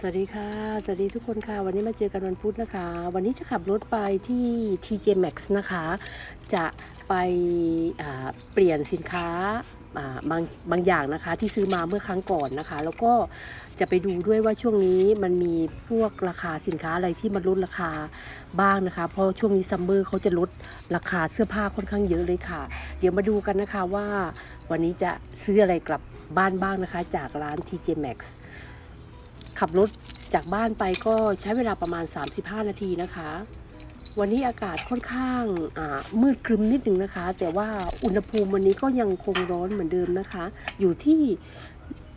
สวัสดีค่ะ สวัสดีทุกคนค่ะ วันนี้มาเจอกันวันพุธนะคะ วันนี้จะขับรถไปที่ TJ Max นะคะ จะไปเปลี่ยนสินค้าบางบางอย่างนะคะที่ซื้อมาเมื่อครั้งก่อนนะคะ แล้วก็จะไปดูด้วยว่าช่วงนี้มันมีพวกราคาสินค้าอะไรที่มันลดราคาบ้างนะคะ เพราะช่วงนี้ซัมเมอร์เขาจะลดราคาเสื้อผ้าค่อนข้างเยอะเลยค่ะ เดี๋ยวมาดูกันนะคะว่าวันนี้จะซื้ออะไรกลับบ้านบ้างนะคะ จากร้าน TJ Max ขับรถจากบ้านไปก็ใช้เวลาประมาณ 35 นาทีนะคะ วันนี้อากาศค่อนข้างมืดครึมนิดนึงนะคะ แต่ว่าอุณหภูมิวันนี้ก็ยังคงร้อนเหมือนเดิมนะคะ อยู่ที่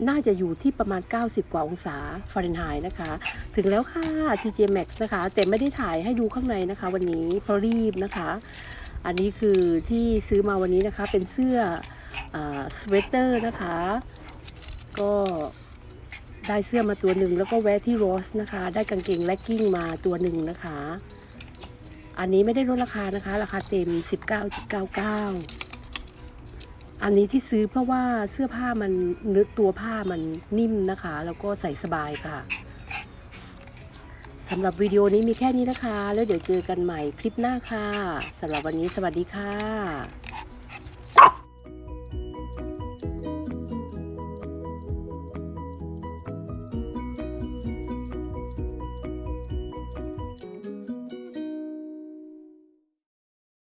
น่าจะอยู่ที่ประมาณ 90 กว่าองศาฟาเรนไฮต์นะคะ ถึงแล้วค่ะ TJ Max นะคะ แต่ไม่ได้ถ่ายให้ดูข้างในนะคะ วันนี้เพราะรีบนะคะ อันนี้คือที่ซื้อมาวันนี้นะคะเป็นเสื้อสเวตเตอร์นะคะ ได้เสื้อมาตัวหนึ่งแล้วก็แวะที่โรสนะคะ ได้กางเกงแล็กกิ้งมาตัวหนึ่งนะคะ อันนี้ไม่ได้ลดราคานะคะ ราคาเต็ม 19.99 อันนี้ที่ซื้อเพราะว่าเสื้อผ้ามันเนื้อตัวผ้ามันนิ่มนะคะ แล้วก็ใส่สบายค่ะสำหรับวิดีโอนี้มีแค่นี้นะคะ แล้วเดี๋ยวเจอกันใหม่คลิปหน้าค่ะสำหรับวันนี้สวัสดีค่ะ